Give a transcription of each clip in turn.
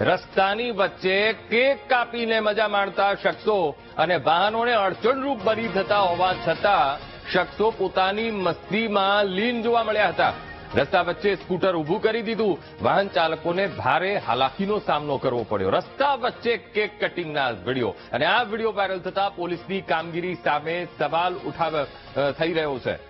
રસ્તાની વચ્ચે કેક કાપીને મજા માણતા શખ્સો અને વાહનોને અડચણરૂપ બની થતા હોવા છતાં શખ્સો પોતાની મસ્તીમાં લીન જોવા મળ્યા હતા. રસ્તા વચ્ચે સ્કૂટર ઊભું કરી દીધું. વાહન ચાલકોને ભારે હાલાકીનો સામનો કરવો પડ્યો. રસ્તા વચ્ચે કેક કટિંગના વીડિયો. અને આ વીડિયો વાયરલ થતા પોલીસની કામગીરી સામે સવાલ ઉઠાવ થઈ રહ્યો છે.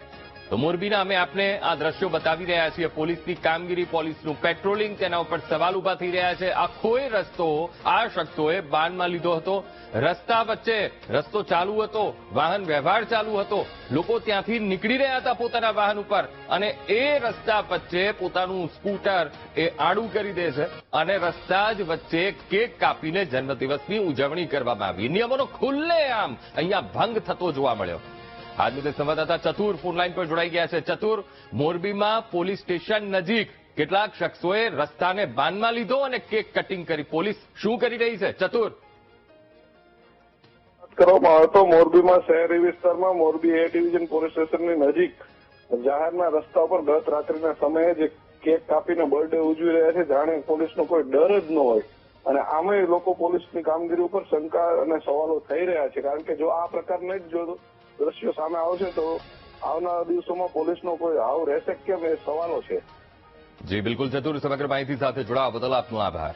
તો મોરબીના અમે આપને આ દ્રશ્યો બતાવી રહ્યા છીએ. પોલીસની કામગીરી, પોલીસનું પેટ્રોલિંગ તેના ઉપર સવાલ ઊભા થઈ રહ્યા છે. આખોય રસ્તો, આ શખ્સોએ બાનમાં લીધો હતો. રસ્તા વચ્ચે રસ્તો ચાલુ હતો, વાહન વ્યવહાર ચાલુ હતો. લોકો ત્યાંથી નીકળી રહ્યા હતા પોતાના વાહન ઉપર અને એ રસ્તા વચ્ચે પોતાનું સ્કૂટર એ આડું કરી દે છે અને રસ્તા જ વચ્ચે કેક કાપીને જન્મદિવસની ઉજવણી કરવામાં આવી. નિયમોનો ખુલ્લેઆમ અહીંયા ભંગ થતો જોવા મળ્યો. આજ મુદ્દે સંવાદદાતા ચતુર ફોનલાઈન પર જોડાઈ ગયા છે ચતુર મોરબીમાં પોલીસ સ્ટેશન નજીક કેટલાક શખ્સોએ રસ્તાને બાનમાં લીધો અને કેક કટિંગ કરી પોલીસ શું કરી રહી છે? ચતુર. કરવામાં આવે તો મોરબીમાં શહેરી વિસ્તારમાં મોરબી એ ડિવિઝન પોલીસ સ્ટેશનની નજીક જાહેરના રસ્તા પર ગત રાત્રિના સમયે જે કેક કાપીને બર્થડે ઉજવી રહ્યા છે. જાણે પોલીસનો કોઈ ડર જ ન હોય. અને આમે લોકો પોલીસની કામગીરી ઉપર શંકા અને સવાલો થઈ રહ્યા છે. કારણ કે જો આ પ્રકારને જ જો દ્રશ્યો સામે આવશે તો આવનારા દિવસોમાં પોલીસનો કોઈ આવ રહેશે કેમ એ સવાલો છે? જી, બિલકુલ ચતુર સમગ્ર માહિતી સાથે જોડાવા બદલ આપનો આભાર.